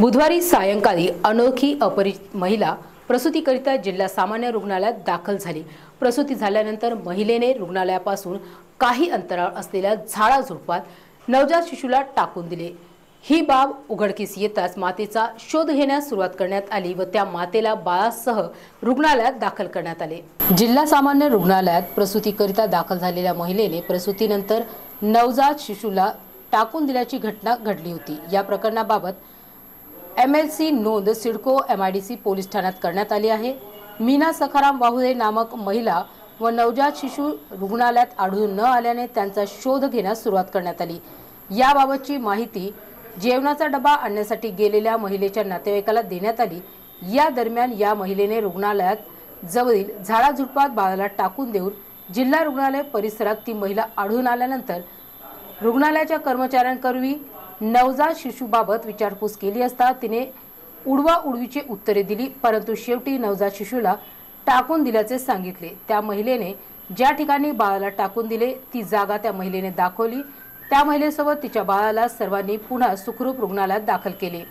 बुधवारी सायंकाळी अनोळखी अपरिचित महिला प्रसूतीकरिता जिल्हा सामान्य रुग्णालयात दाखल झाली. प्रसूती झाल्यानंतर महिलेने रुग्णालयापासून काही अंतराळ असलेल्या झाडाझुडपात नवजात शिशूला टाकून दिले. ही बाब उघडकीस येताच मातेचा शोध घेण्यास सुरुवात करण्यात आली व त्या मातेला बाळासह रुग्णालयात दाखल करण्यात आले. जिल्हा सामान्य रुग्णालयात प्रसूतीकरिता दाखल झालेल्या महिलेने प्रसूतीनंतर नवजात शिशूला टाकून दिल्याची घटना घडली होती. या प्रकरणाबाबत एम एल सी नोंद CIDCO M I D C police ठाण्यात करण्यात आली आहे. मीना सखाराम वाहुदे नामक महिला व नवजात शिशू रुग्णालयात आढळून न आल्याने त्यांचा शोध घेण्यास सुरुवात करण्यात आली. याबाबतची माहिती जेवणाचा डबा आणण्यासाठी गेलेल्या महिलेच्या नातेवाईकाला देण्यात आली. या दरम्यान या महिलेने रुग्णालयात जवळील झाडाझुडपात बाळाला टाकून देऊन जिल्हा रुग्णालय परिसरात ती महिला आढळून आल्यानंतर रुग्णालयाच्या कर्मचाऱ्यांकरवी नवजात शिशूबाबत विचारपूस केली असता तिने उडवा उडवीची उत्तरे दिली परंतु शेवटी नवजात शिशूला टाकून दिल्याचे सांगितले. त्या महिलेने ज्या ठिकाणी बाळाला टाकून दिले ती जागा त्या महिलेने दाखवली. त्या महिलेसोबत तिच्या बाळाला सर्वांनी पुन्हा सुखरूप रुग्णालयात दाखल केले.